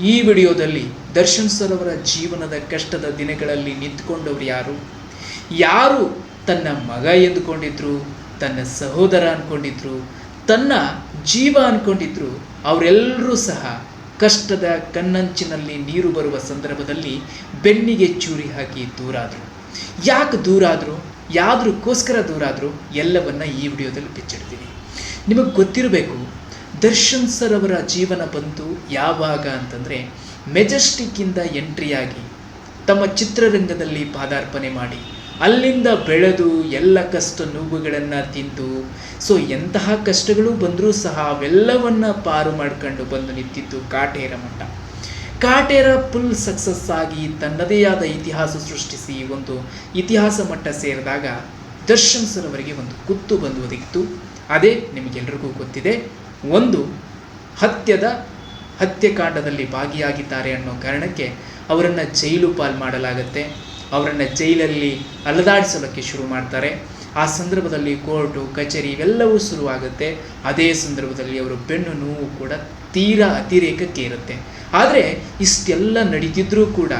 ಈ ವಿಡಿಯೋದಲ್ಲಿ ದರ್ಶನ್ ಸರ್ ಅವರ ಜೀವನದ ಕಷ್ಟದ ದಿನಗಳಲ್ಲಿ ನಿಂತ್ಕೊಂಡವರು ಯಾರು? ಯಾರು ತನ್ನ ಮಗ ಎಂದುಕೊಂಡಿದ್ರು, ತನ್ನ ಸಹೋದರ ಅಂದ್ಕೊಂಡಿದ್ರು ತನ್ನ ಜೀವ ಅಂದ್ಕೊಂಡಿದ್ರು ಅವರೆಲ್ಲರೂ ಸಹ ಕಷ್ಟದ ಕಣ್ಣಂಚಿನಲ್ಲಿ ನೀರು ಬರುವ ಸಂದರ್ಭದಲ್ಲಿ ಬೆನ್ನಿಗೆ ಚೂರಿ ಹಾಕಿ ದೂರಾದರು. ಯಾಕೆ ದೂರಾದರು? ಯಾವ್ದಕ್ಕೋಸ್ಕರ ದೂರಾದರು? ಎಲ್ಲವನ್ನ ಈ ವಿಡಿಯೋದಲ್ಲಿ ಬಿಚ್ಚಿಡ್ತೀನಿ. ನಿಮಗೆ ಗೊತ್ತಿರಬೇಕು ದರ್ಶನ್ ಸರ್ ಅವರ ಜೀವನ ಬಂತು ಯಾವಾಗ ಅಂತಂದರೆ ಮೆಜೆಸ್ಟಿಕ್ಕಿಂದ ಎಂಟ್ರಿಯಾಗಿ ತಮ್ಮ ಚಿತ್ರರಂಗದಲ್ಲಿ ಪಾದಾರ್ಪಣೆ ಮಾಡಿ. ಅಲ್ಲಿಂದ ಬೆಳೆದು ಎಲ್ಲ ಕಷ್ಟ ನೋವುಗಳನ್ನು ತಿಂದು, ಸೊ ಎಂತಹ ಕಷ್ಟಗಳು ಬಂದರೂ ಸಹ ಅವೆಲ್ಲವನ್ನ ಪಾರು ಮಾಡ್ಕೊಂಡು ಬಂದು ನಿಂತಿದ್ದು ಕಾಟೇರ ಮಠ. ಕಾಟೇರ ಫುಲ್ ಸಕ್ಸಸ್ ಆಗಿ ತನ್ನದೇ ಆದ ಇತಿಹಾಸ ಸೃಷ್ಟಿಸಿ ಒಂದು ಇತಿಹಾಸ ಮಟ್ಟ ಸೇರಿದಾಗ ದರ್ಶನ್ ಸರ್ ಅವರಿಗೆ ಒಂದು ಕುತ್ತು ಬಂದು ಒದಗಿತ್ತು. ಅದೇ ನಿಮಗೆಲ್ರಿಗೂ ಗೊತ್ತಿದೆ. ಒಂದು ಹತ್ಯದ ಹತ್ಯೆಕಾಂಡದಲ್ಲಿ ಭಾಗಿಯಾಗಿದ್ದಾರೆ ಅನ್ನೋ ಕಾರಣಕ್ಕೆ ಅವರನ್ನು ಜೈಲು ಪಾಲ್ ಮಾಡಲಾಗುತ್ತೆ. ಅವರನ್ನು ಜೈಲಲ್ಲಿ ಅಲದಾಡಿಸೋದಕ್ಕೆ ಶುರು ಮಾಡ್ತಾರೆ. ಆ ಸಂದರ್ಭದಲ್ಲಿ ಕೋರ್ಟು, ಕಚೇರಿ ಇವೆಲ್ಲವೂ ಶುರುವಾಗುತ್ತೆ. ಅದೇ ಸಂದರ್ಭದಲ್ಲಿ ಅವರು ಬೆನ್ನು ನೋವು ಕೂಡ ತೀರಾ ಅತಿರೇಕಕ್ಕೆ ಇರುತ್ತೆ. ಆದರೆ ಇಷ್ಟೆಲ್ಲ ನಡೀತಿದ್ರೂ ಕೂಡ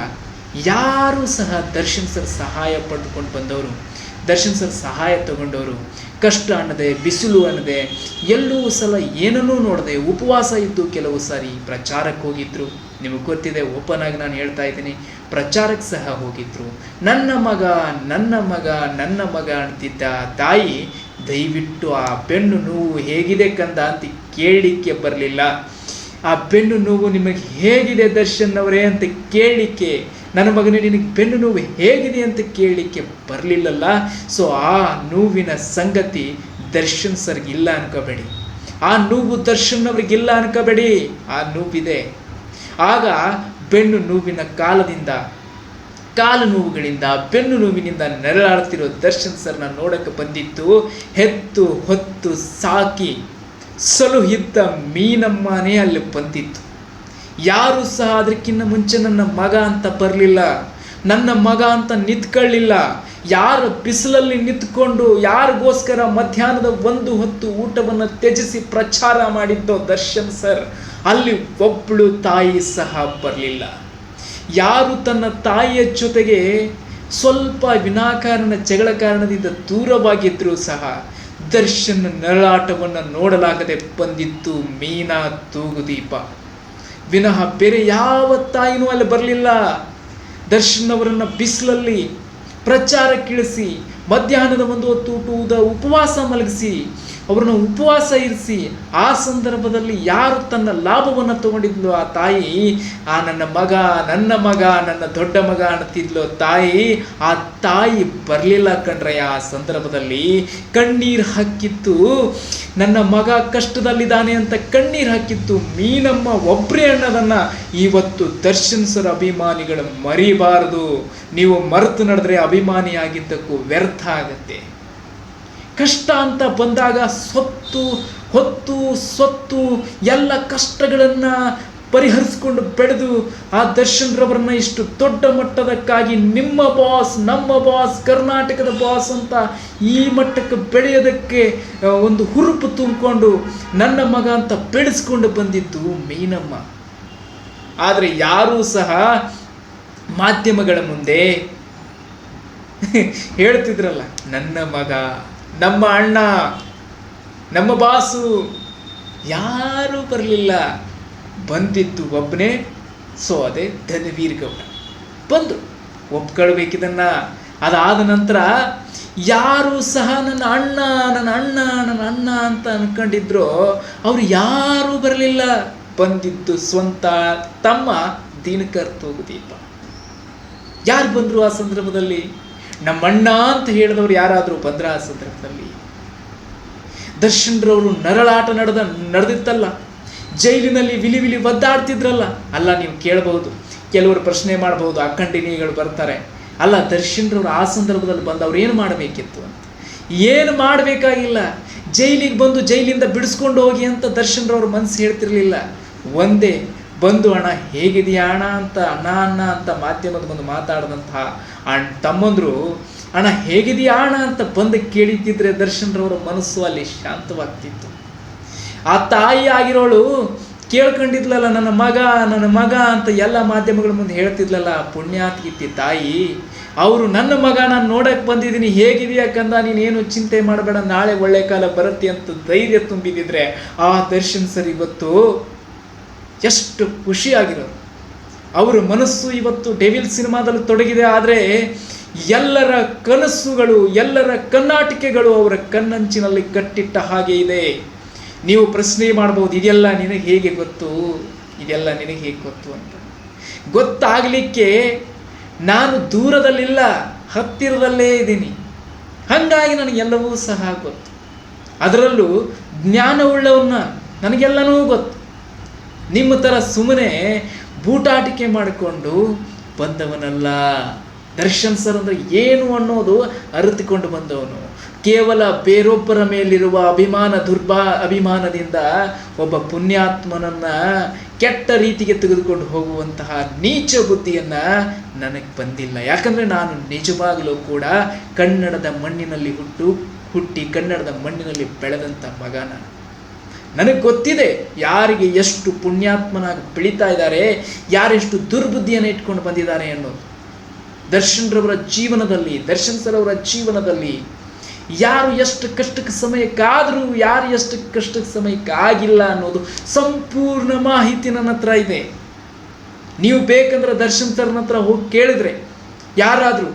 ಯಾರೂ ಸಹ ದರ್ಶನ್ ಸರ್ ಸಹಾಯ ಪಡೆದುಕೊಂಡು ಬಂದವರು, ದರ್ಶನ್ ಸಹಾಯ ತಗೊಂಡವರು ಕಷ್ಟ ಅನ್ನದೆ, ಬಿಸಿಲು ಅನ್ನದೆ, ಎಲ್ಲೂ ಸಲ ಏನನ್ನೂ ನೋಡದೆ ಉಪವಾಸ ಇದ್ದು ಕೆಲವು ಸಾರಿ ಪ್ರಚಾರಕ್ಕೆ ಹೋಗಿದ್ರು. ನಿಮಗೆ ಗೊತ್ತಿದೆ, ಓಪನ್ ಆಗಿ ನಾನು ಹೇಳ್ತಾ ಇದ್ದೀನಿ, ಪ್ರಚಾರಕ್ಕೆ ಸಹ ಹೋಗಿದ್ರು. ನನ್ನ ಮಗ ನನ್ನ ಮಗ ನನ್ನ ಮಗ ಅಂತಿದ್ದ ತಾಯಿ ದಯವಿಟ್ಟು ಆ ಬೆನ್ನು ನೋವು ಹೇಗಿದೆ ಕಂದ ಅಂತ ಕೇಳಲಿಕ್ಕೆ ಬರಲಿಲ್ಲ. ಆ ಬೆನ್ನು ನೋವು ನಿಮಗೆ ಹೇಗಿದೆ ದರ್ಶನ್ ಅವರೇ ಅಂತ ಕೇಳಲಿಕ್ಕೆ ನನ್ನ ಮಗನೇ, ನಿನಗೆ ಬೆನ್ನು ನೋವು ಹೇಗಿದೆ ಅಂತ ಕೇಳಲಿಕ್ಕೆ ಬರಲಿಲ್ಲಲ್ಲ? ಸೊ ಆ ನೋವಿನ ಸಂಗತಿ ದರ್ಶನ್ ಸರ್ಗಿಲ್ಲ ಅನ್ಕೋಬೇಡಿ. ಆ ನೋವು ದರ್ಶನ್ ಅವ್ರಿಗಿಲ್ಲ ಅನ್ಕೋಬೇಡಿ. ಆ ನೋವಿದೆ. ಆಗ ಬೆನ್ನು ನೋವಿನ ಕಾಲದಿಂದ, ಕಾಲು ನೋವುಗಳಿಂದ, ಬೆನ್ನು ನೋವಿನಿಂದ ನೆರಳಾಡ್ತಿರೋ ದರ್ಶನ್ ಸರ್ನ ನೋಡಕ್ಕೆ ಬಂದಿತ್ತು ಹೆತ್ತು ಹೊತ್ತು ಸಾಕಿ ಸಲುಹಿದ್ದ ಮೀನಮ್ಮನೇ ಅಲ್ಲಿ ಬಂದಿತ್ತು. ಯಾರು ಸಹ ಅದಕ್ಕಿಂತ ಮುಂಚೆ ನನ್ನ ಮಗ ಅಂತ ಬರಲಿಲ್ಲ, ನನ್ನ ಮಗ ಅಂತ ನಿಂತ್ಕೊಳ್ಳಿಲ್ಲ, ಯಾರ ಬಿಸಿಲಲ್ಲಿ ನಿಂತ್ಕೊಂಡು ಯಾರಿಗೋಸ್ಕರ ಮಧ್ಯಾಹ್ನದ ಒಂದು ಹೊತ್ತು ಊಟವನ್ನು ತ್ಯಜಿಸಿ ಪ್ರಚಾರ ಮಾಡಿದ್ದೋ ದರ್ಶನ್ ಸರ್, ಅಲ್ಲಿ ಒಬ್ಬಳು ತಾಯಿ ಸಹ ಬರಲಿಲ್ಲ. ಯಾರು ತನ್ನ ತಾಯಿಯ ಜೊತೆಗೆ ಸ್ವಲ್ಪ ವಿನಾಕಾರಣ ಜಗಳ ಕಾರಣದಿಂದ ದೂರವಾಗಿದ್ದರೂ ಸಹ ದರ್ಶನ್ ನರಳಾಟವನ್ನು ನೋಡಲಾಗದೆ ಬಂದಿತ್ತು ಮೀನಾ ತೂಗುದೀಪ. ವಿನಃ ಬೇರೆ ಯಾವ ತಾಯಿನೂ ಅಲ್ಲಿ ಬರಲಿಲ್ಲ. ದರ್ಶನ್ ಅವರನ್ನು ಬಿಸಿಲಲ್ಲಿ ಪ್ರಚಾರಕ್ಕಿಳಿಸಿ ಮಧ್ಯಾಹ್ನದ ಒಂದು ಹೊತ್ತು ಊಟದ ಉಪವಾಸ ಮಲಗಿಸಿ ಅವ್ರನ್ನ ಉಪವಾಸ ಇರಿಸಿ ಆ ಸಂದರ್ಭದಲ್ಲಿ ಯಾರು ತನ್ನ ಲಾಭವನ್ನು ತಗೊಂಡಿದ್ಲು ಆ ತಾಯಿ, ಆ ನನ್ನ ಮಗ ನನ್ನ ಮಗ, ನನ್ನ ದೊಡ್ಡ ಮಗ ಅನ್ನತಿದ್ಲು ತಾಯಿ, ಆ ತಾಯಿ ಬರಲಿಲ್ಲ ಕಣ್ರೆ ಆ ಸಂದರ್ಭದಲ್ಲಿ. ಕಣ್ಣೀರು ಹಾಕಿತ್ತು. ನನ್ನ ಮಗ ಕಷ್ಟದಲ್ಲಿದ್ದಾನೆ ಅಂತ ಕಣ್ಣೀರು ಹಾಕಿತ್ತು. ಮೀನಮ್ಮ ಒಬ್ಬರೇ ಅನ್ನೋದನ್ನು ಇವತ್ತು ದರ್ಶನ್ ಸರ್ ಅಭಿಮಾನಿಗಳು ಮರಿಬಾರದು. ನೀವು ಮರೆತು ನಡೆದ್ರೆ ಅಭಿಮಾನಿಯಾಗಿದ್ದಕ್ಕೂ ವ್ಯರ್ಥ ಆಗತ್ತೆ. ಕಷ್ಟ ಅಂತ ಬಂದಾಗ ಸೊತ್ತು, ಹೊತ್ತು, ಸೊತ್ತು, ಎಲ್ಲ ಕಷ್ಟಗಳನ್ನು ಪರಿಹರಿಸ್ಕೊಂಡು ಬೆಳೆದು ಆ ದರ್ಶನ್ ರವರನ್ನ ಇಷ್ಟು ದೊಡ್ಡ ಮಟ್ಟದಕ್ಕಾಗಿ ನಿಮ್ಮ ಬಾಸ್ ನಮ್ಮ ಬಾಸ್ ಕರ್ನಾಟಕದ ಬಾಸ್ ಅಂತ ಈ ಮಟ್ಟಕ್ಕೆ ಬೆಳೆಯೋದಕ್ಕೆ ಒಂದು ಹುರುಪು ತುಂಬಿಕೊಂಡು ನನ್ನ ಮಗ ಅಂತ ಬೆಳೆಸ್ಕೊಂಡು ಬಂದಿದ್ದು ಮೀನಮ್ಮ. ಆದರೆ ಯಾರೂ ಸಹ ಮಾಧ್ಯಮಗಳ ಮುಂದೆ ಹೇಳ್ತಿದ್ರಲ್ಲ, ನನ್ನ ಮಗ ನಮ್ಮ ಅಣ್ಣ, ನಮ್ಮ ಬಾಸು ಯಾರೂ ಬರಲಿಲ್ಲ. ಬಂದಿದ್ದು ಒಬ್ಬನೇ ಸೊ ಅದೇ ಧನವೀರ್ ಗೌಡ. ಬಂದು ಒಪ್ಕೊಳ್ಬೇಕಿದನ್ನ. ಅದಾದ ನಂತರ ಯಾರು ಸಹ ನನ್ನ ಅಣ್ಣ ನನ್ನ ಅಣ್ಣ ನನ್ನ ಅಣ್ಣ ಅಂತ ಅಂದ್ಕೊಂಡಿದ್ರು ಅವರು ಯಾರೂ ಬರಲಿಲ್ಲ. ಬಂದಿದ್ದು ಸ್ವಂತ ತಮ್ಮ ದಿನಕರ್ ತೂಗುದೀಪ ಯಾರು ಬಂದರು ಆ ಸಂದರ್ಭದಲ್ಲಿ? ನಮ್ಮಣ್ಣ ಅಂತ ಹೇಳಿದವರು ಯಾರಾದರೂ ಬಂದ್ರ ಆ ಸಂದರ್ಭದಲ್ಲಿ? ದರ್ಶನ್ರವರು ನರಳಾಟ ನಡೆದ, ನಡೆದಿತ್ತಲ್ಲ? ಜೈಲಿನಲ್ಲಿ ವಿಲಿ ವಿಲಿ ಒದ್ದಾಡ್ತಿದ್ರಲ್ಲ? ಅಲ್ಲ, ನೀವು ಕೇಳಬಹುದು. ಕೆಲವರು ಪ್ರಶ್ನೆ ಮಾಡಬಹುದು ಅಖಂಡಿನಿಗಳು ಬರ್ತಾರೆ. ಅಲ್ಲ, ದರ್ಶನ್ರವರು ಆ ಸಂದರ್ಭದಲ್ಲಿ ಬಂದು ಅವ್ರು ಏನು ಮಾಡಬೇಕಿತ್ತು ಅಂತ? ಏನು ಮಾಡಬೇಕಾಗಿಲ್ಲ? ಜೈಲಿಗೆ ಬಂದು ಜೈಲಿಂದ ಬಿಡಿಸ್ಕೊಂಡು ಹೋಗಿ ಅಂತ ದರ್ಶನ್ರವ್ರ ಮನಸ್ಸು ಹೇಳ್ತಿರ್ಲಿಲ್ಲ. ಒಂದೇ ಬಂದು ಅಣ್ಣ ಹೇಗಿದೆಯಾ ಅಣ್ಣ? ಅಂತ ಅಣ್ಣ ಅಣ್ಣ ಅಂತ ಮಾಧ್ಯಮದ ಬಂದು ಮಾತಾಡಿದಂತಹ ಅಣ್ಣ ತಮ್ಮಂದ್ರು, ಅಣ್ಣ ಹೇಗಿದೆಯಾ ಅಣ್ಣ? ಅಂತ ಬಂದು ಕೇಳಿದ್ದಿದ್ರೆ ದರ್ಶನ್ರವರ ಮನಸ್ಸು ಅಲ್ಲಿ ಶಾಂತವಾಗ್ತಿತ್ತು. ಆ ತಾಯಿ ಆಗಿರೋಳು ಕೇಳ್ಕೊಂಡಿದ್ಲಲ್ಲ, ನನ್ನ ಮಗ ನನ್ನ ಮಗ ಅಂತ ಎಲ್ಲ ಮಾಧ್ಯಮಗಳ ಮುಂದೆ ಹೇಳ್ತಿದ್ಲಲ್ಲ ಪುಣ್ಯಾತ್ಗಿತ್ತಿ ತಾಯಿ. ಅವರು ನನ್ನ ಮಗ, ನಾನು ನೋಡಕ್ಕೆ ಬಂದಿದ್ದೀನಿ. ಹೇಗಿದೆಯಾ ಕಂದ? ನೀನೇನು ಚಿಂತೆ ಮಾಡಬೇಡ. ನಾಳೆ ಒಳ್ಳೆ ಕಾಲ ಬರುತ್ತೆ ಅಂತ ಧೈರ್ಯ ತುಂಬಿದಿದ್ರೆ ಆ ದರ್ಶನ್ ಸರ್ ಇವತ್ತು ಎಷ್ಟು ಖುಷಿಯಾಗಿರೋರು ಅವರ ಮನಸ್ಸು ಇವತ್ತು ಡೆವಿಲ್ ಸಿನಿಮಾದಲ್ಲಿ ತೊಡಗಿದೆ, ಆದರೆ ಎಲ್ಲರ ಕನಸುಗಳು, ಎಲ್ಲರ ಕನ್ನಾಟಿಕೆಗಳು ಅವರ ಕಣ್ಣಂಚಿನಲ್ಲಿ ಕಟ್ಟಿಟ್ಟ ಹಾಗೆ ಇದೆ. ನೀವು ಪ್ರಶ್ನೆ ಮಾಡ್ಬೋದು, ಇದೆಲ್ಲ ನಿನಗೆ ಹೇಗೆ ಗೊತ್ತು? ಇದೆಲ್ಲ ನಿನಗೆ ಹೇಗೆ ಗೊತ್ತು ಅಂತ. ಗೊತ್ತಾಗಲಿಕ್ಕೆ ನಾನು ದೂರದಲ್ಲಿಲ್ಲ, ಹತ್ತಿರದಲ್ಲೇ ಇದ್ದೀನಿ. ಹಾಗಾಗಿ ನನಗೆಲ್ಲವೂ ಸಹ ಗೊತ್ತು. ಅದರಲ್ಲೂ ಜ್ಞಾನವುಳ್ಳವನ್ನ ನನಗೆಲ್ಲನೂ ಗೊತ್ತು. ನಿಮ್ಮ ಥರ ಸುಮ್ಮನೆ ಬೂಟಾಟಿಕೆ ಮಾಡಿಕೊಂಡು ಬಂದವನಲ್ಲ. ದರ್ಶನ್ ಸರ್ ಅಂದರೆ ಏನು ಅನ್ನೋದು ಅರಿತುಕೊಂಡು ಬಂದವನು. ಕೇವಲ ಬೇರೊಬ್ಬರ ಮೇಲಿರುವ ಅಭಿಮಾನ ದುರ್ಬಾ ಅಭಿಮಾನದಿಂದ ಒಬ್ಬ ಪುಣ್ಯಾತ್ಮನನ್ನ ಕೆಟ್ಟ ರೀತಿಗೆ ತೆಗೆದುಕೊಂಡು ಹೋಗುವಂತಹ ನೀಚ ಬುದ್ಧಿಯನ್ನ ನನಗೆ ಬಂದಿಲ್ಲ. ಯಾಕಂದ್ರೆ ನಾನು ನಿಜವಾಗಲೂ ಕೂಡ ಕನ್ನಡದ ಮಣ್ಣಿನಲ್ಲಿ ಹುಟ್ಟು ಹುಟ್ಟಿ ಕನ್ನಡದ ಮಣ್ಣಿನಲ್ಲಿ ಬೆಳೆದಂಥ ಮಗ ನನಗೆ ಗೊತ್ತಿದೆ ಯಾರಿಗೆ ಎಷ್ಟು ಪುಣ್ಯಾತ್ಮನಾಗಿ ಬೆಳೀತಾ ಇದ್ದಾರೆ, ಯಾರೆಷ್ಟು ದುರ್ಬುದ್ಧಿಯನ್ನು ಇಟ್ಕೊಂಡು ಬಂದಿದ್ದಾರೆ ಅನ್ನೋದು. ದರ್ಶನ್ ರವರ ಜೀವನದಲ್ಲಿ, ದರ್ಶನ್ ಸರ್ ಅವರ ಜೀವನದಲ್ಲಿ ಯಾರು ಎಷ್ಟು ಕಷ್ಟಕ್ಕೆ ಸಮಯಕ್ಕಾದರೂ, ಯಾರು ಎಷ್ಟು ಕಷ್ಟಕ್ಕೆ ಸಮಯಕ್ಕಾಗಿಲ್ಲ ಅನ್ನೋದು ಸಂಪೂರ್ಣ ಮಾಹಿತಿ ನನ್ನ ಹತ್ರ ಇದೆ. ನೀವು ಬೇಕಂದ್ರೆ ದರ್ಶನ್ ಸರ್ನ ಹತ್ರ ಹೋಗಿ ಕೇಳಿದ್ರೆ, ಯಾರಾದರೂ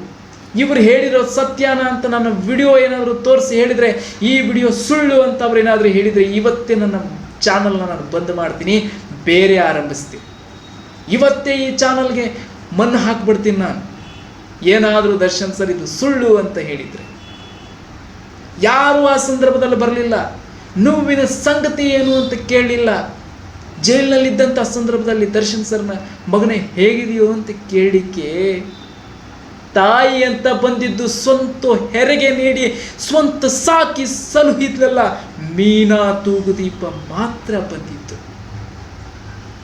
ಇವರು ಹೇಳಿರೋ ಸತ್ಯಾನ ಅಂತ ನನ್ನ ವಿಡಿಯೋ ಏನಾದರೂ ತೋರಿಸಿ ಹೇಳಿದರೆ, ಈ ವಿಡಿಯೋ ಸುಳ್ಳು ಅಂತ ಅವ್ರು ಏನಾದರೂ ಹೇಳಿದರೆ ಇವತ್ತೇ ನನ್ನ ಚಾನಲ್ನ ನಾನು ಬಂದ್ ಮಾಡ್ತೀನಿ, ಬೇರೆ ಆರಂಭಿಸ್ತೀನಿ. ಇವತ್ತೇ ಈ ಚಾನಲ್ಗೆ ಮಣ್ಣು ಹಾಕ್ಬಿಡ್ತೀನಿ ನಾನು. ಏನಾದರೂ ದರ್ಶನ್ ಸರ್ ಇದು ಸುಳ್ಳು ಅಂತ ಹೇಳಿದರೆ. ಯಾರು ಆ ಸಂದರ್ಭದಲ್ಲಿ ಬರಲಿಲ್ಲ. ನೋವಿನ ಸಂಗತಿ ಏನು ಅಂತ ಕೇಳಲಿಲ್ಲ ಜೈಲಿನಲ್ಲಿದ್ದಂಥ ಸಂದರ್ಭದಲ್ಲಿ ದರ್ಶನ್ ಸರ್ನ ಮಗನೇ ಹೇಗಿದೆಯೋ ಅಂತ ಕೇಳಿಕೆ ತಾಯಿ ಅಂತ ಬಂದಿದ್ದು ಸ್ವಂತ ಹೆರಿಗೆ ನೀಡಿ, ಸ್ವಂತ ಸಾಕಿ ಸಲುಹಿದ್ಲಲ್ಲ ಮೀನಾ ತೂಗುದೀಪ ಮಾತ್ರ ಬಂದಿತ್ತು.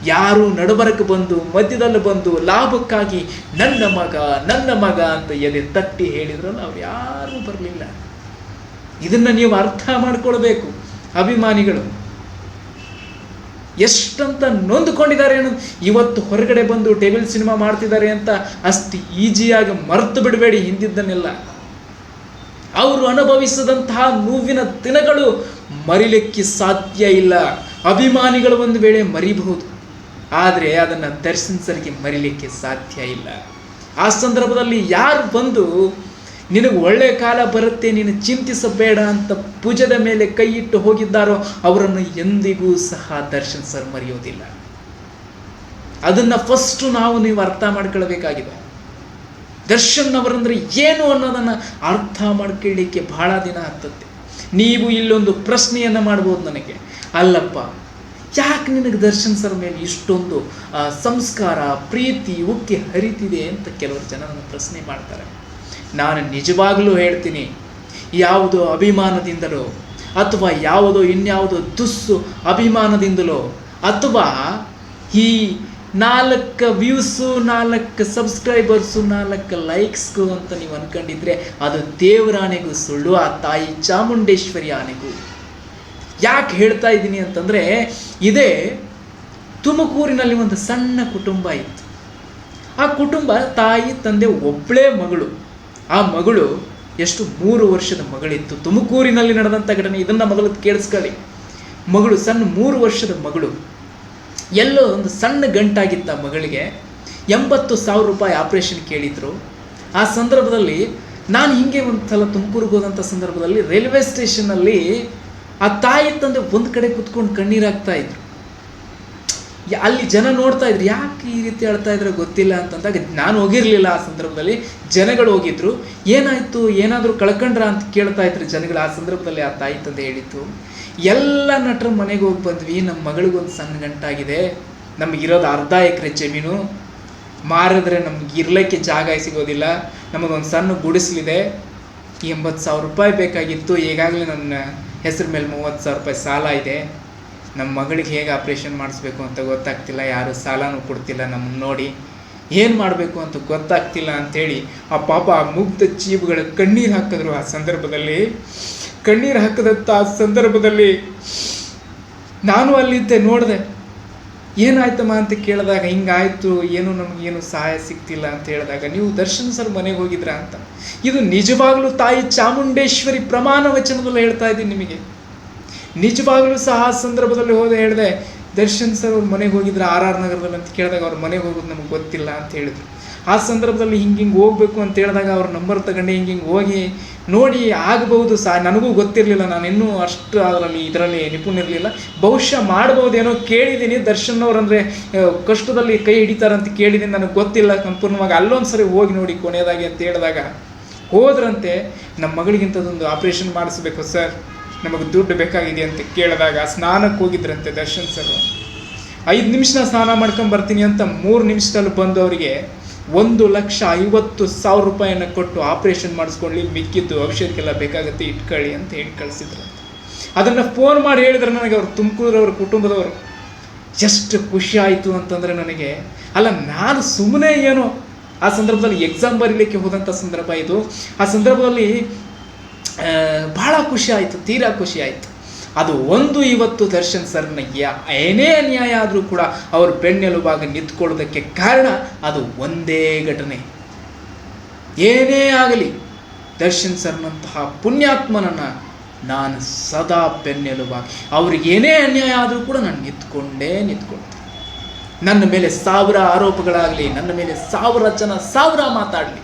ಯಾರು ನಡಬರಕ್ಕೆ ಬಂದು, ಮಧ್ಯದಲ್ಲಿ ಬಂದು ಲಾಭಕ್ಕಾಗಿ ನನ್ನ ಮಗ ನನ್ನ ಮಗ ಅಂತ ಎದೆ ತಟ್ಟಿ ಹೇಳಿದ್ರಲ್ಲ, ಅವ್ರು ಯಾರೂ ಬರಲಿಲ್ಲ. ಇದನ್ನು ನೀವು ಅರ್ಥ ಮಾಡ್ಕೊಳ್ಬೇಕು, ಅಭಿಮಾನಿಗಳು. ಎಷ್ಟಂತ ನೊಂದುಕೊಂಡಿದ್ದಾರೆ ಅನ್ನೋದು ಇವತ್ತು ಹೊರಗಡೆ ಬಂದು ಟೇಬಲ್ ಸಿನಿಮಾ ಮಾಡ್ತಿದ್ದಾರೆ ಅಂತ ಅಷ್ಟು ಈಜಿಯಾಗಿ ಮರೆತು ಬಿಡಬೇಡಿ ಹಿಂದಿದ್ದನ್ನೆಲ್ಲ. ಅವರು ಅನುಭವಿಸಿದಂತಹ ನೋವಿನ ದಿನಗಳು ಮರಿಲಿಕ್ಕೆ ಸಾಧ್ಯ ಇಲ್ಲ. ಅಭಿಮಾನಿಗಳು ಒಂದು ವೇಳೆ ಮರಿಬಹುದು. ಆದರೆ ಅದನ್ನು ದರ್ಶನ ಸರ್ಗೆ ಮರಿಲಿಕ್ಕೆ ಸಾಧ್ಯ ಇಲ್ಲ. ಆ ಸಂದರ್ಭದಲ್ಲಿ ಯಾರು ಬಂದು ನಿನಗೆ ಒಳ್ಳೆ ಕಾಲ ಬರುತ್ತೆ, ನೀನು ಚಿಂತಿಸಬೇಡ ಅಂತ ಪೂಜದ ಮೇಲೆ ಕೈ ಇಟ್ಟು ಹೋಗಿದ್ದಾರೋ, ಅವರನ್ನು ಎಂದಿಗೂ ಸಹ ದರ್ಶನ್ ಸರ್ ಮರೆಯೋದಿಲ್ಲ. ಅದನ್ನು ಫಸ್ಟು ನಾವು ನೀವು ಅರ್ಥ ಮಾಡ್ಕೊಳ್ಬೇಕಾಗಿದೆ. ದರ್ಶನ್ ಅವರಂದ್ರೆ ಏನು ಅನ್ನೋದನ್ನು ಅರ್ಥ ಮಾಡ್ಕೊಳ್ಳಿಕ್ಕೆ ಬಹಳ ದಿನ ಆಗ್ತದೆ. ನೀವು ಇಲ್ಲೊಂದು ಪ್ರಶ್ನೆಯನ್ನು ಮಾಡ್ಬೋದು ನನಗೆ. ಅಲ್ಲಪ್ಪ, ಯಾಕೆ ನಿನಗೆ ದರ್ಶನ್ ಸರ್ ಮೇಲೆ ಇಷ್ಟೊಂದು ಸಂಸ್ಕಾರ, ಪ್ರೀತಿ, ಉಕ್ಕಿ ಹರಿತಿದೆ ಅಂತ ಕೆಲವರು ಜನ ನನ್ನ ಪ್ರಶ್ನೆ ಮಾಡ್ತಾರೆ. ನಾನು ನಿಜವಾಗಲೂ ಹೇಳ್ತೀನಿ, ಯಾವುದೋ ಅಭಿಮಾನದಿಂದಲೋ ಅಥವಾ ಯಾವುದೋ ಇನ್ಯಾವುದೋ ದುಸ್ಸು ಅಭಿಮಾನದಿಂದಲೋ ಅಥವಾ ಈ ನಾಲ್ಕು ವ್ಯೂಸು, ನಾಲ್ಕು ಸಬ್ಸ್ಕ್ರೈಬರ್ಸು, ನಾಲ್ಕು ಲೈಕ್ಸ್ಗೂ ಅಂತ ನೀವು ಅನ್ಕೊಂಡಿದ್ರೆ ಅದು ದೇವರಾನೆಗೂ ಸುಳ್ಳು, ಆ ತಾಯಿ ಚಾಮುಂಡೇಶ್ವರಿ ಆನೆಗೂ. ಯಾಕೆ ಹೇಳ್ತಾ ಇದ್ದೀನಿ ಅಂತಂದರೆ, ಇದೇ ತುಮಕೂರಿನಲ್ಲಿ ಒಂದು ಸಣ್ಣ ಕುಟುಂಬ ಇತ್ತು. ಆ ಕುಟುಂಬ ತಾಯಿ, ತಂದೆ ಒಬ್ಬಳೇ ಮಗಳು. ಆ ಮಗಳು ಎಷ್ಟು ಮೂರು ವರ್ಷದ ಮಗಳಿತ್ತು. ತುಮಕೂರಿನಲ್ಲಿ ನಡೆದಂಥ ಘಟನೆ ಇದನ್ನು ಮೊದಲು ಕೇಳಿಸ್ಕೊಳ್ಳಿ. ಮಗಳು ಸಣ್ಣ ಮೂರು ವರ್ಷದ ಮಗಳು. ಎಲ್ಲೋ ಒಂದು ಸಣ್ಣ ಗಂಟಾಗಿತ್ತ ಮಗಳಿಗೆ ಎಂಬತ್ತು ಸಾವಿರ ರೂಪಾಯಿ ಆಪ್ರೇಷನ್ ಕೇಳಿದ್ರು. ಆ ಸಂದರ್ಭದಲ್ಲಿ ನಾನು ಹಿಂಗೆ ಒಂದು ಸಲ ತುಮಕೂರಿಗೆ ಹೋದಂಥ ಸಂದರ್ಭದಲ್ಲಿ ರೈಲ್ವೆ ಸ್ಟೇಷನ್ನಲ್ಲಿ ಆ ತಾಯಿ ತಂದೆ ಒಂದು ಕಡೆ ಕುತ್ಕೊಂಡು ಕಣ್ಣೀರಾಗ್ತಾ ಇದ್ರು. ಅಲ್ಲಿ ಜನ ನೋಡ್ತಾ ಇದ್ರು, ಯಾಕೆ ಈ ರೀತಿ ಹೇಳ್ತಾ ಇದ್ರೆ ಗೊತ್ತಿಲ್ಲ ಅಂತಂದಾಗ ನಾನು ಹೋಗಿರ್ಲಿಲ್ಲ ಆ ಸಂದರ್ಭದಲ್ಲಿ. ಜನಗಳು ಹೋಗಿದ್ರು. ಏನಾಯ್ತು? ಏನಾದರೂ ಕಳ್ಕೊಂಡ್ರ ಅಂತ ಕೇಳ್ತಾ ಇದ್ರು ಜನಗಳು ಆ ಸಂದರ್ಭದಲ್ಲಿ ಆ ತಾಯಿ ತಂದೆ ಹೇಳಿತ್ತು ಎಲ್ಲ ನಟರ ಮನೆಗೆ ಹೋಗಿ ಬಂದ್ವಿ ನಮ್ಮ ಮಗಳಿಗೊಂದು ಸಣ್ಣ ಗಂಟಾಗಿದೆ ನಮಗಿರೋದು ಅರ್ಧ ಎಕರೆ ಜಮೀನು, ಮಾರಿದ್ರೆ ನಮ್ಗೆ ಇರ್ಲಿಕ್ಕೆ ಜಾಗ ಸಿಗೋದಿಲ್ಲ, ನಮಗೊಂದು ಸಣ್ಣ ಗುಡಿಸಲಿದೆ, ಎಂಬತ್ತು ಸಾವಿರ ರೂಪಾಯಿ ಬೇಕಾಗಿತ್ತು, ಈಗಾಗಲೇ ನನ್ನ ಹೆಸರು ಮೇಲೆ ಮೂವತ್ತು ಸಾವಿರ ರೂಪಾಯಿ ಸಾಲ ಇದೆ. ನಮ್ಮ ಮಗಳಿಗೆ ಹೇಗೆ ಆಪ್ರೇಷನ್ ಮಾಡಿಸ್ಬೇಕು ಅಂತ ಗೊತ್ತಾಗ್ತಿಲ್ಲ, ಯಾರು ಸಾಲನೂ ಕೊಡ್ತಿಲ್ಲ ನಮ್ಮನ್ನು ನೋಡಿ. ಏನು ಮಾಡಬೇಕು ಅಂತ ಗೊತ್ತಾಗ್ತಿಲ್ಲ ಅಂಥೇಳಿ ಆ ಪಾಪ ಆ ಮುಗ್ಧ ಜೀವಗಳ ಕಣ್ಣೀರು ಹಾಕಿದ್ರು ಆ ಸಂದರ್ಭದಲ್ಲಿ. ಕಣ್ಣೀರು ಹಾಕಿದಂಥ ಆ ಸಂದರ್ಭದಲ್ಲಿ ನಾನು ಅಲ್ಲಿದ್ದೆ ನೋಡಿದೆ. ಏನಾಯ್ತಮ್ಮ ಅಂತ ಕೇಳಿದಾಗ, ಹಿಂಗಾಯ್ತು, ಏನು ನಮಗೇನು ಸಹಾಯ ಸಿಗ್ತಿಲ್ಲ ಅಂತ ಹೇಳಿದಾಗ, ನೀವು ದರ್ಶನ್ ಸರ್ ಮನೆಗೆ ಹೋಗಿದ್ರಾ ಅಂತ. ಇದು ನಿಜವಾಗ್ಲೂ ತಾಯಿ ಚಾಮುಂಡೇಶ್ವರಿ ಪ್ರಮಾಣ ವಚನದಲ್ಲಿ ಹೇಳ್ತಾ ಇದ್ದೀನಿ ನಿಮಗೆ. ನಿಜವಾಗ್ಲೂ ಸಹ ಆ ಸಂದರ್ಭದಲ್ಲಿ ಹೋದೆ ಹೇಳಿದೆ, ದರ್ಶನ್ ಸರ್ ಅವ್ರ ಮನೆಗೆ ಹೋಗಿದ್ರೆ ಆರ್ ಆರ್ ನಗರದಲ್ಲಿ ಅಂತ ಕೇಳಿದಾಗ ಅವ್ರ ಮನೆಗೆ ಹೋಗೋದು ನಮಗೆ ಗೊತ್ತಿಲ್ಲ ಅಂತ ಹೇಳಿದ್ರು. ಆ ಸಂದರ್ಭದಲ್ಲಿ ಹಿಂಗೆ ಹಿಂಗೆ ಹೋಗ್ಬೇಕು ಅಂತ ಹೇಳಿದಾಗ ಅವ್ರ ನಂಬರ್ ತಗೊಂಡು ಹಿಂಗೆ ಹಿಂಗೆ ಹೋಗಿ ನೋಡಿ ಆಗಬಹುದು ಸಹ ನನಗೂ ಗೊತ್ತಿರಲಿಲ್ಲ, ನಾನು ಇನ್ನೂ ಅಷ್ಟು ಅದರಲ್ಲಿ, ಇದರಲ್ಲಿ ನಿಪುಣ ಇರಲಿಲ್ಲ. ಬಹುಶಃ ಮಾಡ್ಬೋದೇನೋ ಕೇಳಿದ್ದೀನಿ, ದರ್ಶನ್ ಅವ್ರಂದ್ರೆ ಕಷ್ಟದಲ್ಲಿ ಕೈ ಹಿಡಿತಾರಂತ ಕೇಳಿದ್ದೀನಿ, ನನಗೆ ಗೊತ್ತಿಲ್ಲ, ಸಂಪೂರ್ಣವಾಗಿ ಅಲ್ಲೊಂದು ಸರಿ ಹೋಗಿ ನೋಡಿ ಕೊನೆಯದಾಗಿ ಅಂತ ಹೇಳಿದಾಗ ಹೋದ್ರಂತೆ ನಮ್ಮ ಮಗಳಿಗಿಂತದೊಂದು ಆಪರೇಷನ್ ಮಾಡಿಸ್ಬೇಕು ಸರ್. ನಮಗೆ ದುಡ್ಡು ಬೇಕಾಗಿದೆ ಅಂತ ಕೇಳಿದಾಗ ಸ್ನಾನಕ್ಕೆ ಹೋಗಿದ್ರಂತೆ ದರ್ಶನ್ ಸರ್ ಐದು ನಿಮಿಷ ಸ್ನಾನ ಮಾಡ್ಕೊಂಡು ಬರ್ತೀನಿ ಅಂತ ಮೂರು ನಿಮಿಷದಲ್ಲಿ ಬಂದು ಅವರಿಗೆ ಒಂದು ಲಕ್ಷ ಐವತ್ತು ಸಾವಿರ ರೂಪಾಯಿಯನ್ನು ಕೊಟ್ಟು ಆಪರೇಷನ್ ಮಾಡಿಸ್ಕೊಳ್ಳಿ ಮಿಕ್ಕಿದ್ದು ಔಷಧಕ್ಕೆಲ್ಲ ಬೇಕಾಗುತ್ತೆ, ಇಟ್ಕೊಳ್ಳಿ ಅಂತ ಹೇಳಿ ಕಳಿಸಿದ್ರು. ಅದನ್ನು ಫೋನ್ ಮಾಡಿ ಹೇಳಿದ್ರೆ ನನಗೆ ಅವ್ರು ತುಮಕೂರವ್ರ ಕುಟುಂಬದವರು ಎಷ್ಟು ಖುಷಿ ಆಯಿತು ಅಂತಂದರೆ ನನಗೆ, ಅಲ್ಲ ನಾನು ಸುಮ್ಮನೆ ಏನೋ ಆ ಸಂದರ್ಭದಲ್ಲಿ ಎಕ್ಸಾಮ್ ಬರೀಲಿಕ್ಕೆ ಹೋದಂಥ ಸಂದರ್ಭ ಇದು. ಆ ಸಂದರ್ಭದಲ್ಲಿ ಬಹಳ ಖುಷಿ ಆಯಿತು, ತೀರಾ ಖುಷಿ ಆಯಿತು. ಅದು ಒಂದು ಇವತ್ತು ದರ್ಶನ್ ಸರ್ನ ಏನೇ ಅನ್ಯಾಯ ಆದರೂ ಕೂಡ ಅವರು ಬೆನ್ನೆಲುಬಾಗಿ ನಿಂತ್ಕೊಳ್ಳೋದಕ್ಕೆ ಕಾರಣ ಅದು ಒಂದೇ ಘಟನೆ. ಏನೇ ಆಗಲಿ, ದರ್ಶನ್ ಸರ್ನಂತಹ ಪುಣ್ಯಾತ್ಮನನ್ನು ನಾನು ಸದಾ ಬೆನ್ನೆಲುಬಾಗಿ, ಅವ್ರಿಗೆ ಏನೇ ಅನ್ಯಾಯ ಆದರೂ ಕೂಡ ನಾನು ನಿಂತ್ಕೊಂಡೇ ನಿಂತ್ಕೊಳ್ತೀನಿ. ನನ್ನ ಮೇಲೆ ಸಾವಿರ ಆರೋಪಗಳಾಗಲಿ, ನನ್ನ ಮೇಲೆ ಸಾವಿರ ಜನ ಸಾವಿರ ಮಾತಾಡಲಿ.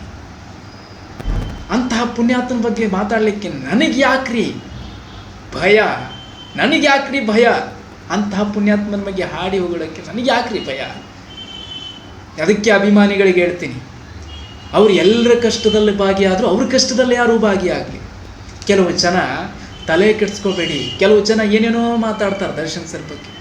ಅಂತಹ ಪುಣ್ಯಾತ್ಮನ ಬಗ್ಗೆ ಮಾತಾಡಲಿಕ್ಕೆ ನನಗೆ ಯಾಕ್ರಿ ಭಯ? ನನಗೆ ಯಾಕ್ರಿ ಭಯ? ಅಂತಹ ಪುಣ್ಯಾತ್ಮನ ಬಗ್ಗೆ ಹಾಡಿ ಹೋಗೋಕ್ಕೆ ನನಗೆ ಯಾಕ್ರಿ ಭಯ? ಅದಕ್ಕೆ ಅಭಿಮಾನಿಗಳಿಗೆ ಹೇಳ್ತೀನಿ. ಅವರು ಎಲ್ಲರ ಕಷ್ಟದಲ್ಲಿ ಭಾಗಿಯಾದರೂ ಅವ್ರ ಕಷ್ಟದಲ್ಲಿ ಯಾರೂ ಭಾಗಿಯಾಗಲಿ. ಕೆಲವು ಜನ ತಲೆ ಕೆಡಿಸ್ಕೋಬೇಡಿ. ಕೆಲವು ಜನ ಏನೇನೋ ಮಾತಾಡ್ತಾರೆ ದರ್ಶನ್ ಸರ್ ಬಗ್ಗೆ.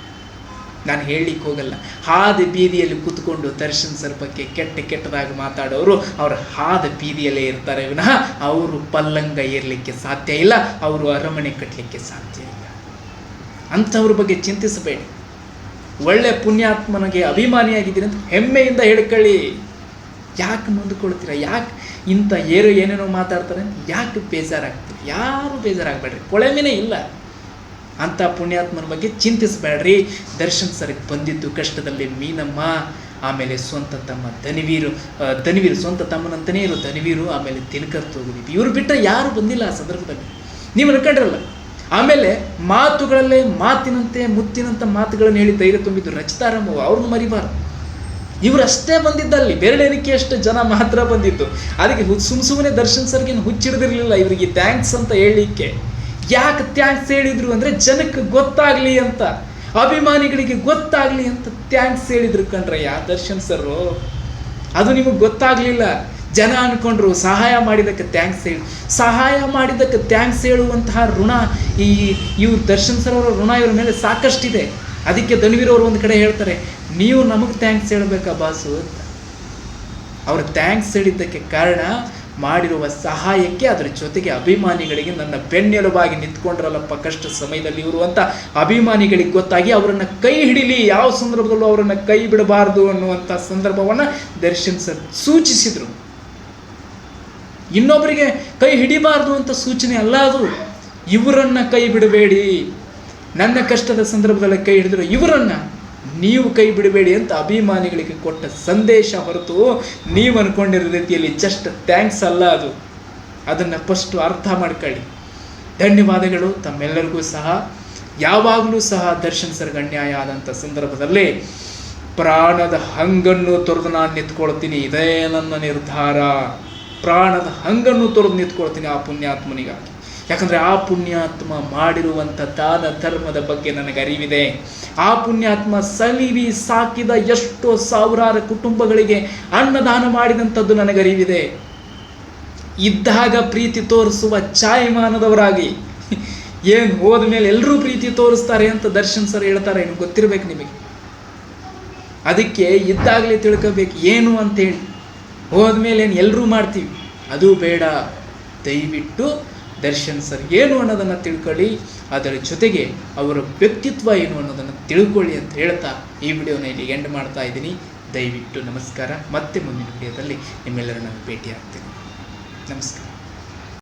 ನಾನು ಹೇಳಲಿಕ್ಕೆ ಹೋಗಲ್ಲ. ಹಾದ ಬೀದಿಯಲ್ಲಿ ಕೂತ್ಕೊಂಡು ದರ್ಶನ್ ಸರ್ಪಕ್ಕೆ ಕೆಟ್ಟ ಕೆಟ್ಟದಾಗಿ ಮಾತಾಡೋರು ಅವರ ಹಾದ ಬೀದಿಯಲ್ಲೇ ಇರ್ತಾರೆ. ವಿನಃ ಅವರು ಪಲ್ಲಂಗ ಏರಲಿಕ್ಕೆ ಸಾಧ್ಯ ಇಲ್ಲ, ಅವರು ಅರಮನೆ ಕಟ್ಟಲಿಕ್ಕೆ ಸಾಧ್ಯ ಇಲ್ಲ. ಅಂಥವ್ರ ಬಗ್ಗೆ ಚಿಂತಿಸಬೇಡಿ. ಒಳ್ಳೆ ಪುಣ್ಯಾತ್ಮನಿಗೆ ಅಭಿಮಾನಿಯಾಗಿದ್ದೀರಿ ಅಂತ ಹೆಮ್ಮೆಯಿಂದ ಹೇಳ್ಕೊಳ್ಳಿ ಯಾಕೆ ಮುಂದ್ಕೊಳ್ತೀರ? ಯಾಕೆ ಇಂಥ ಏರು ಏನೇನೋ ಮಾತಾಡ್ತಾರೆ ಯಾಕೆ ಬೇಜಾರಾಗ್ತೀರಿ? ಯಾರು ಬೇಜಾರಾಗಬೇಡ್ರಿ. ಕೊಳೆಮಿನೇ ಇಲ್ಲ. ಅಂಥ ಪುಣ್ಯಾತ್ಮನ ಬಗ್ಗೆ ಚಿಂತಿಸಬೇಡ್ರಿ. ದರ್ಶನ್ ಸರ್ಗೆ ಬಂದಿದ್ದು ಕಷ್ಟದಲ್ಲಿ ಮೀನಮ್ಮ, ಆಮೇಲೆ ಸ್ವಂತ ತಮ್ಮ ಧನಿವೀರು ಧನಿವೀರು, ಸ್ವಂತ ತಮ್ಮನಂತನೇ ಇರೋ ದನಿವೀರು ಆಮೇಲೆ ದಿನಕರ್ ತೋಗುದೀವಿ ಇವ್ರು ಬಿಟ್ಟರೆ ಯಾರು ಬಂದಿಲ್ಲ ಆ ಸಂದರ್ಭದಲ್ಲಿ. ನೀವು ಅನ್ಕೊಂಡ್ರಲ್ಲ ಆಮೇಲೆ ಮಾತುಗಳಲ್ಲೇ ಮಾತಿನಂತೆ ಮುತ್ತಿನಂತ ಮಾತುಗಳನ್ನು ಹೇಳಿ ಧೈರ್ಯ ತುಂಬಿದ್ದು ರಚಿತಾರಂಭ ಅವ್ರನ್ನ ಮರಿಬಾರ್ದು. ಇವರು ಅಷ್ಟೇ ಬಂದಿದ್ದಲ್ಲಿ ಬೆರಳೆಣಿಕೆಯಷ್ಟು ಜನ ಮಾತ್ರ ಬಂದಿದ್ದು? ಅದಕ್ಕೆ ಸುಮ್ ಸುಮ್ಮನೆ ದರ್ಶನ್ ಸರ್ಗೇನು ಹುಚ್ಚಿಡ್ದಿರಲಿಲ್ಲ. ಇವರಿಗೆ ಥ್ಯಾಂಕ್ಸ್ ಅಂತ ಹೇಳಲಿಕ್ಕೆ. ಯಾಕೆ ಥ್ಯಾಂಕ್ಸ್ ಹೇಳಿದ್ರು ಅಂದರೆ ಜನಕ್ಕೆ ಗೊತ್ತಾಗಲಿ ಅಂತ, ಅಭಿಮಾನಿಗಳಿಗೆ ಗೊತ್ತಾಗಲಿ ಅಂತ ಥ್ಯಾಂಕ್ಸ್ ಹೇಳಿದ್ರು ಕಣ್ರಯ್ಯ. ದರ್ಶನ್ ಸರ್ ಅದು ನಿಮಗೆ ಗೊತ್ತಾಗಲಿಲ್ಲ. ಜನ ಅನ್ಕೊಂಡ್ರು, ಸಹಾಯ ಮಾಡಿದಕ್ಕೆ ಥ್ಯಾಂಕ್ಸ್ ಹೇಳಿ. ಸಹಾಯ ಮಾಡಿದ್ದಕ್ಕೆ ಥ್ಯಾಂಕ್ಸ್ ಹೇಳುವಂತಹ ಋಣ ಈ, ಇವ್ರು ದರ್ಶನ್ ಸರ್ ಅವರ ಋಣ ಇವ್ರ ಮೇಲೆ ಸಾಕಷ್ಟಿದೆ. ಅದಕ್ಕೆ ಅವರು ಒಂದು ಕಡೆ ಹೇಳ್ತಾರೆ, ನೀವು ನಮಗೆ ಥ್ಯಾಂಕ್ಸ್ ಹೇಳಬೇಕಾ ಬಾಸು? ಅಂತ. ಅವರು ಥ್ಯಾಂಕ್ಸ್ ಹೇಳಿದ್ದಕ್ಕೆ ಕಾರಣ ಮಾಡಿರುವ ಸಹಾಯಕ್ಕೆ ಅದರ ಜೊತೆಗೆ ಅಭಿಮಾನಿಗಳಿಗೆ ನನ್ನ ಬೆನ್ನೆಲುಬಾಗಿ ನಿಂತ್ಕೊಂಡ್ರಲ್ಲಪ್ಪ, ಕಷ್ಟ ಸಮಯದಲ್ಲಿ ಅಂತ ಅಭಿಮಾನಿಗಳಿಗೆ ಗೊತ್ತಾಗಿ ಅವರನ್ನು ಕೈ ಹಿಡಿಲಿ, ಯಾವ ಸಂದರ್ಭದಲ್ಲೂ ಅವರನ್ನು ಕೈ ಬಿಡಬಾರ್ದು ಅನ್ನುವಂಥ ಸಂದರ್ಭವನ್ನು ದರ್ಶನ್ ಸರ್ ಸೂಚಿಸಿದರು. ಇನ್ನೊಬ್ಬರಿಗೆ ಕೈ ಹಿಡಿಬಾರದು ಅಂತ ಸೂಚನೆ ಅಲ್ಲ ಅದು. ಇವರನ್ನ ಕೈ ಬಿಡಬೇಡಿ. ನನ್ನ ಕಷ್ಟದ ಸಂದರ್ಭದಲ್ಲಿ ಕೈ ಹಿಡಿದ್ರು ಇವರನ್ನ ನೀವು ಕೈ ಬಿಡಬೇಡಿ ಅಂತ ಅಭಿಮಾನಿಗಳಿಗೆ ಕೊಟ್ಟ ಸಂದೇಶ ಹೊರತು ನೀವು ಅನ್ಕೊಂಡಿರೋ ರೀತಿಯಲ್ಲಿ ಜಸ್ಟ್ ಥ್ಯಾಂಕ್ಸ್ ಅಲ್ಲ ಅದು. ಅದನ್ನು ಫಸ್ಟ್ ಅರ್ಥ ಮಾಡ್ಕೊಳ್ಳಿ. ಧನ್ಯವಾದಗಳು, ತಮ್ಮೆಲ್ಲರಿಗೂ ಸಹ. ಯಾವಾಗಲೂ ಸಹ ದರ್ಶನ್ ಸರ್ಗೆ ಅನ್ಯಾಯ ಆದಂಥ ಸಂದರ್ಭದಲ್ಲಿ ಪ್ರಾಣದ ಹಂಗನ್ನು ತೊರೆದು ನಾನು ನಿಂತ್ಕೊಳ್ತೀನಿ. ಇದೇ ನನ್ನ ನಿರ್ಧಾರ. ಪ್ರಾಣದ ಹಂಗನ್ನು ತೊರೆದು ನಿಂತ್ಕೊಳ್ತೀನಿ ಆ ಪುಣ್ಯಾತ್ಮನಿಗಾಗಿ. ಯಾಕಂದರೆ ಆ ಪುಣ್ಯಾತ್ಮ ಮಾಡಿರುವಂಥ ದಾನ ಧರ್ಮದ ಬಗ್ಗೆ ನನಗೆ ಅರಿವಿದೆ ಆ ಪುಣ್ಯಾತ್ಮ ಸಲಿವಿ ಸಾಕಿದ ಎಷ್ಟೋ ಸಾವಿರಾರು ಕುಟುಂಬಗಳಿಗೆ ಅನ್ನದಾನ ಮಾಡಿದಂಥದ್ದು ನನಗೆ ಅರಿವಿದೆ ಇದ್ದಾಗ ಪ್ರೀತಿ ತೋರಿಸುವ ಛಾಯಮಾನದವರಾಗಿ. ಏನು ಹೋದ ಮೇಲೆ ಎಲ್ಲರೂ ಪ್ರೀತಿ ತೋರಿಸ್ತಾರೆ ಅಂತ ದರ್ಶನ್ ಸರ್ ಹೇಳ್ತಾರೆ ಏನು ಗೊತ್ತಿರಬೇಕು ನಿಮಗೆ. ಅದಕ್ಕೆ ಇದ್ದಾಗಲೇ ತಿಳ್ಕೋಬೇಕು, ಏನು ಅಂತೇಳಿ. ಹೋದ್ಮೇಲೆ ಏನು ಎಲ್ಲರೂ ಮಾಡ್ತೀವಿ. ಅದು ಬೇಡ. ದಯವಿಟ್ಟು ದರ್ಶನ್ ಸರ್ ಏನು ಅನ್ನೋದನ್ನು ತಿಳ್ಕೊಳ್ಳಿ, ಅದರ ಜೊತೆಗೆ ಅವರ ವ್ಯಕ್ತಿತ್ವ ಏನು ಅನ್ನೋದನ್ನು ತಿಳ್ಕೊಳ್ಳಿ ಅಂತ ಹೇಳ್ತಾ ಈ ವಿಡಿಯೋನ ಇಲ್ಲಿ ಎಂಡ್ ಮಾಡ್ತಾ ಇದ್ದೀನಿ. ದಯವಿಟ್ಟು ನಮಸ್ಕಾರ. ಮತ್ತೆ ಮುಂದಿನ ವಿಡಿಯೋದಲ್ಲಿ ನಿಮ್ಮೆಲ್ಲರನ್ನ ಭೇಟಿ ಆಗ್ತೀನಿ ನಮಸ್ಕಾರ.